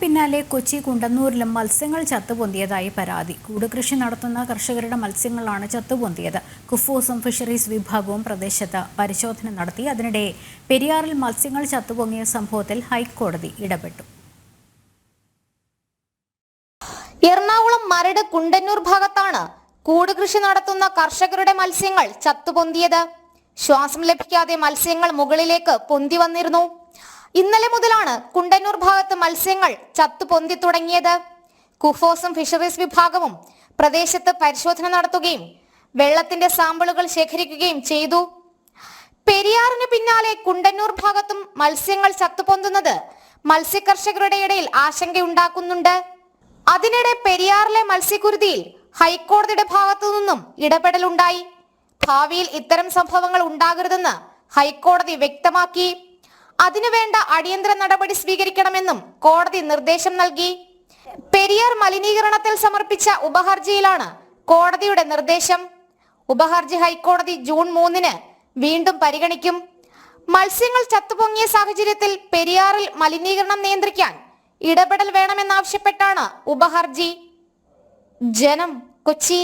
പിന്നാലെ കൊച്ചി കുണ്ടന്നൂരിലും മത്സ്യങ്ങൾ ചത്തുപൊന്തിയതായി പരാതി. കൂടുകൃഷി നടത്തുന്ന കർഷകരുടെ മത്സ്യങ്ങളാണ് ചത്തുപൊന്തിയത്. കുഫോസും ഫിഷറീസ് വിഭാഗവും പ്രദേശത്ത് പരിശോധന നടത്തി. അതിനിടെ പെരിയാറിൽ മത്സ്യങ്ങൾ ചത്തുപൊങ്ങിയ സംഭവത്തിൽ ഹൈക്കോടതി ഇടപെട്ടു. എറണാകുളം മരട് കുണ്ടന്നൂർ ഭാഗത്താണ് കൂടുകൃഷി നടത്തുന്ന കർഷകരുടെ മത്സ്യങ്ങൾ ചത്തുപൊന്തിയത്. ശ്വാസം ലഭിക്കാതെ മത്സ്യങ്ങൾ മുകളിലേക്ക് പൊന്തി വന്നിരുന്നു. ഇന്നലെ മുതലാണ് കുണ്ടന്നൂർ ഭാഗത്ത് മത്സ്യങ്ങൾ ചത്തുപൊന്തി തുടങ്ങിയത്. കുഫോസും ഫിഷറീസ് വിഭാഗവും പ്രദേശത്ത് പരിശോധന നടത്തുകയും വെള്ളത്തിന്റെ സാമ്പിളുകൾ ശേഖരിക്കുകയും ചെയ്തു. പെരിയാറിന് പിന്നാലെ കുണ്ടന്നൂർ ഭാഗത്തും മത്സ്യങ്ങൾ ചത്തുപൊന്തുന്നത് മത്സ്യകർഷകരുടെ ഇടയിൽ ആശങ്കയുണ്ടാക്കുന്നുണ്ട്. അതിനിടെ പെരിയാറിലെ മത്സ്യക്കുരുതിയിൽ ഹൈക്കോടതിയുടെ ഭാഗത്തു നിന്നും ഇടപെടലുണ്ടായി. ഭാവിയിൽ ഇത്തരം സംഭവങ്ങൾ ഉണ്ടാകരുതെന്ന് ഹൈക്കോടതി വ്യക്തമാക്കി. അതിനുവേണ്ട അടിയന്തര നടപടി സ്വീകരിക്കണമെന്നും കോടതി നിർദ്ദേശം നൽകി. പെരിയാർ മലിനീകരണത്തിൽ സമർപ്പിച്ച ഉപഹർജിയിലാണ് കോടതിയുടെ നിർദ്ദേശം. ഉപഹർജി ഹൈക്കോടതി ജൂൺ മൂന്നിന് വീണ്ടും പരിഗണിക്കും. മത്സ്യങ്ങൾ ചത്തുപൊങ്ങിയ സാഹചര്യത്തിൽ പെരിയാറിൽ മലിനീകരണം നിയന്ത്രിക്കാൻ ഇടപെടൽ വേണമെന്നാവശ്യപ്പെട്ടാണ് ഉപഹർജി. ജനം കൊച്ചി.